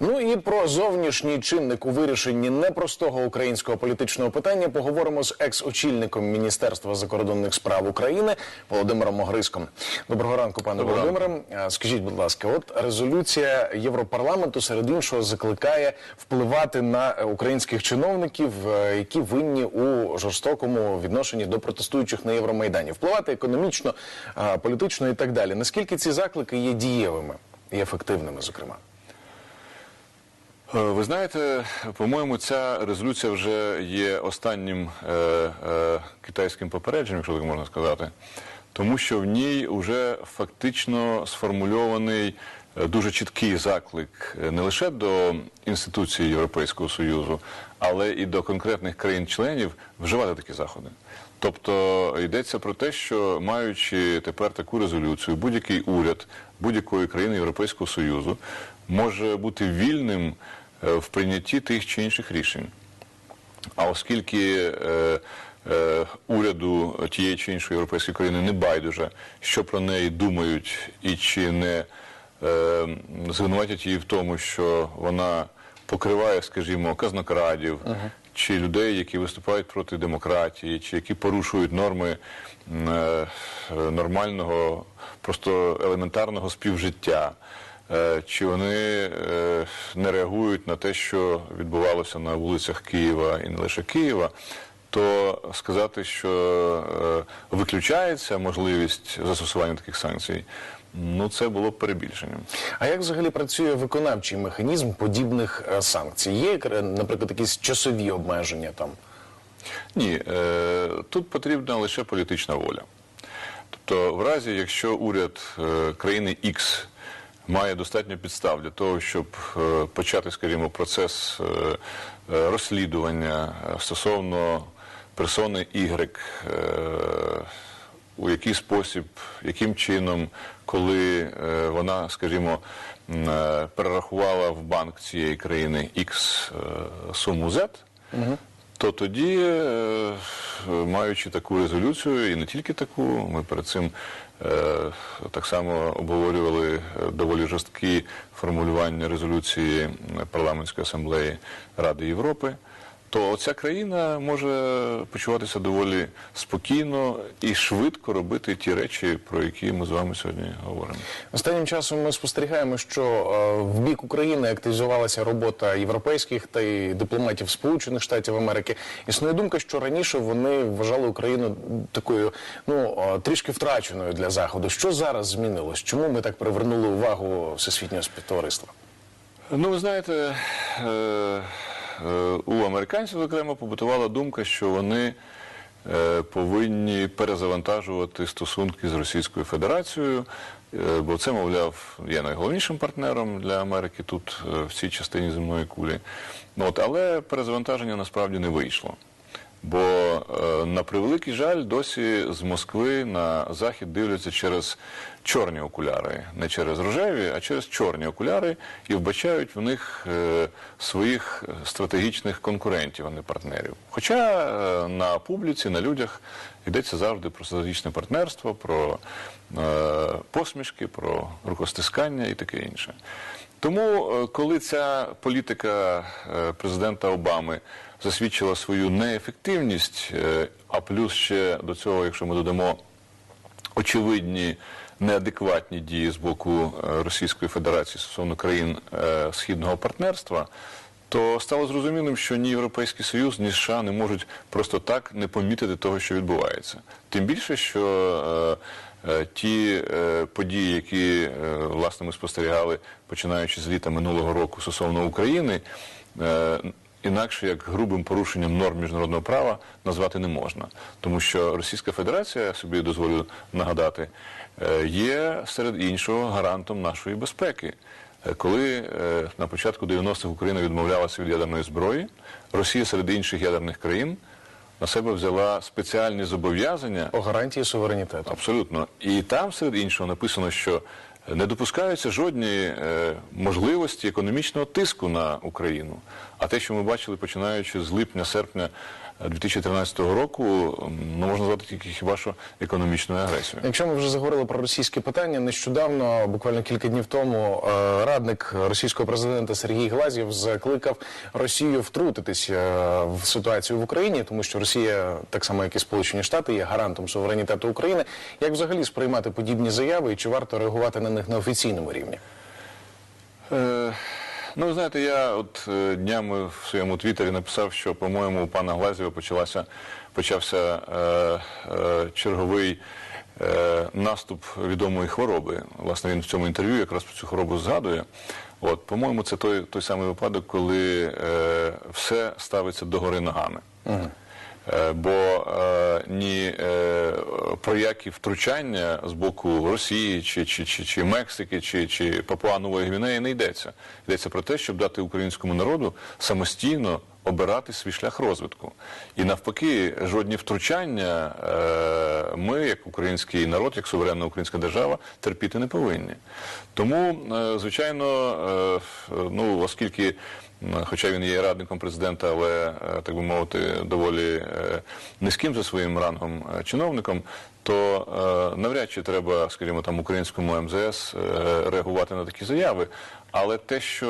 Ну і про зовнішній чинник у вирішенні непростого українського політичного питання поговоримо з екс-очільником Міністерства закордонних справ України Володимиром Могриском. Доброго ранку, пане Доброго Володимире. Скажіть, будь ласка, от резолюція Європарламенту серед іншого закликає впливати на е, українських чиновників, е, які винні у жорстокому відношенні до протестуючих на Євромайдані, впливати економічно, політично і так далі. Наскільки ці заклики є дієвими і ефективними, зокрема? Е, Ви знаєте, по-моєму, ця резолюція вже є останнім е, е, китайським попередженням, якщо так можна сказати, тому що в ній вже фактично сформульований дуже чіткий заклик е, не лише до інституцій Європейського Союзу, але і до конкретних країн-членів вживати такі заходи. Тобто йдеться про те, що маючи тепер таку резолюцію, будь-який уряд будь-якої країни Європейського Союзу може бути вільним е, в прийнятті тих чи інших рішень. А оскільки е, е, уряду тієї чи іншої європейської країни не байдуже, що про неї думають і чи не е, звинуватять її в тому, що вона покриває, скажімо, казнокрадів, чи людей, які виступають проти демократії, чи які порушують норми е, е, нормального, просто елементарного співжиття. Е, Чи вони е, не реагують на те, що відбувалося на вулицях Києва і не лише Києва, то сказати, що е, виключається можливість застосування таких санкцій, ну це було б перебільшенням. А як взагалі працює виконавчий механізм подібних е, санкцій? Є, е, наприклад, якісь часові обмеження там? Ні, тут потрібна лише політична воля. Тобто, в разі, якщо уряд країни X має достатньо підстав для того, щоб почати, скажімо, процес розслідування стосовно персони Y, е, у який спосіб, яким чином, коли е, вона, скажімо, е, перерахувала в банк цієї країни X суму Z, то тоді, маючи таку резолюцію, і не тільки таку, ми перед цим так само обговорювали доволі жорсткі формулювання резолюції парламентської асамблеї Ради Європи. То ця країна може почуватися доволі спокійно і швидко робити ті речі, про які ми з вами сьогодні говоримо. Останнім часом ми спостерігаємо, що е, в бік України активізувалася робота європейських та й дипломатів Сполучених Штатів Америки. Існує думка, що раніше вони вважали Україну такою, ну е, трішки втраченою для заходу. Що зараз змінилось? Чому ми так привернули увагу всесвітнього співтовариства? Ну, ви знаєте, е, е, у американців, зокрема, побутувала думка, що вони е, повинні перезавантажувати стосунки з Російською Федерацією, е, бо це, мовляв, є найголовнішим партнером для Америки тут, е, в цій частині земної кулі. От, але перезавантаження насправді не вийшло. Бо, е, на превеликий жаль, досі з Москви на захід дивляться через чорні окуляри, не через рожеві, а через чорні окуляри і вбачають в них е, своїх стратегічних конкурентів, а не партнерів. Хоча е, на публіці, на людях йдеться завжди про стратегічне партнерство, про посмішки, про рукостискання і таке інше. Тому, коли ця політика президента Обами засвідчила свою неефективність, е, а плюс ще до цього, якщо ми додамо очевидні неадекватні дії з боку е, Російської Федерації стосовно країн е, східного партнерства, то стало зрозумілим, що ні Європейський Союз, ні США не можуть просто так не помітити того, що відбувається. Тим більше, що ті е, події, які е, власне ми спостерігали, починаючи з літа минулого року стосовно України, е, інакше як грубим порушенням норм міжнародного права назвати не можна, тому що Російська Федерація, я собі дозволю нагадати, е, є серед іншого гарантом нашої безпеки. Е, Коли е, на початку 90-х Україна відмовлялася від ядерної зброї, Росія серед інших ядерних країн на себе взяла спеціальні зобов'язання По гарантії суверенітету. Абсолютно. І там, серед іншого, написано, що не допускаються жодні е, можливості економічного тиску на Україну. А те, що ми бачили, починаючи з липня-серпня 2013 року ну, можна назвати тільки хіба що економічною агресією. Якщо ми вже заговорили про російське питання, нещодавно, буквально кілька днів тому, е, радник російського президента Сергій Глазєв закликав Росію втрутитись е, в ситуацію в Україні, тому що Росія, так само як і Сполучені Штати, є гарантом суверенітету України. Як взагалі сприймати подібні заяви і чи варто реагувати на них на офіційному рівні? Е, ну, ви знаєте, я от е, днями в своєму твіттері написав, що, по-моєму, у пана Глазєва почалася, почався е, е, черговий е, наступ відомої хвороби. Власне, він в цьому інтерв'ю якраз про цю хворобу згадує. От, по-моєму, це той, той самий випадок, коли е, все ставиться догори ногами. Е, Бо е, ні е, про які втручання з боку Росії чи, чи, чи, чи Мексики, чи, чи Папуа Нової Гвінеї не йдеться. Йдеться про те, щоб дати українському народу самостійно обирати свій шлях розвитку. І навпаки, жодні втручання е, ми, як український народ, як суверенна українська держава, терпіти не повинні. Тому, е, звичайно, е, ну оскільки. Хоча він є радником президента, але так би мовити, доволі низьким за своїм рангом чиновником, то е, навряд чи треба, скажімо, там українському МЗС е, реагувати на такі заяви. Але те, що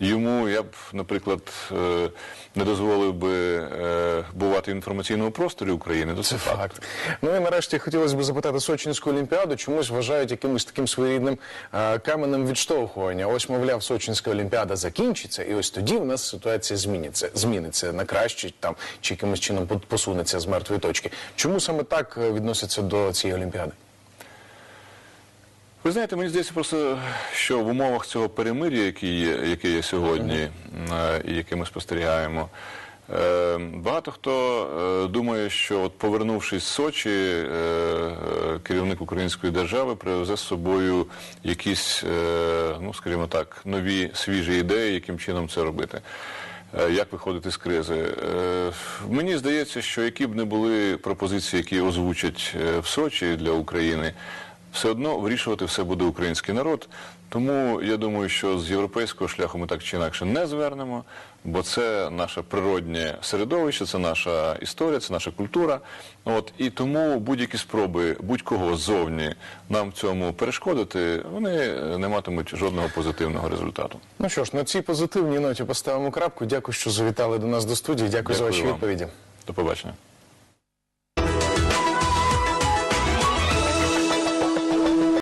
е, йому я б, наприклад, е, не дозволив би е, бувати в інформаційному просторі України, то це, факт. Факт. Ну і нарешті хотілося б запитати Сочинську олімпіаду чомусь вважають якимось таким своєрідним е, каменем відштовхування. Ось, мовляв, Сочинська олімпіада закінчиться, і ось тоді в нас ситуація зміниться, зміниться на краще там чи якимось чином по- посунеться з мертвої точки. Чому саме так відносяться до цієї олімпіади? Ви знаєте, мені здається просто, що в умовах цього перемир'я, яке є, яке є сьогодні, е, і яке ми спостерігаємо, е, багато хто е, думає, що от повернувшись з Сочі, е, е, керівник української держави привезе з собою якісь, е, ну скажімо так, нові свіжі ідеї, яким чином це робити. Е, Як виходити з кризи? Е, Мені здається, що які б не були пропозиції, які озвучать е, в Сочі для України, все одно вирішувати все буде український народ. Тому я думаю, що з європейського шляху ми так чи інакше не звернемо, бо це наше природнє середовище, це наша історія, це наша культура. От і тому будь-які спроби будь-кого ззовні нам в цьому перешкодити, вони не матимуть жодного позитивного результату. Ну що ж, на цій позитивній ноті поставимо крапку. Дякую, що завітали до нас до студії. Дякую, за ваші вам. відповіді. До побачення.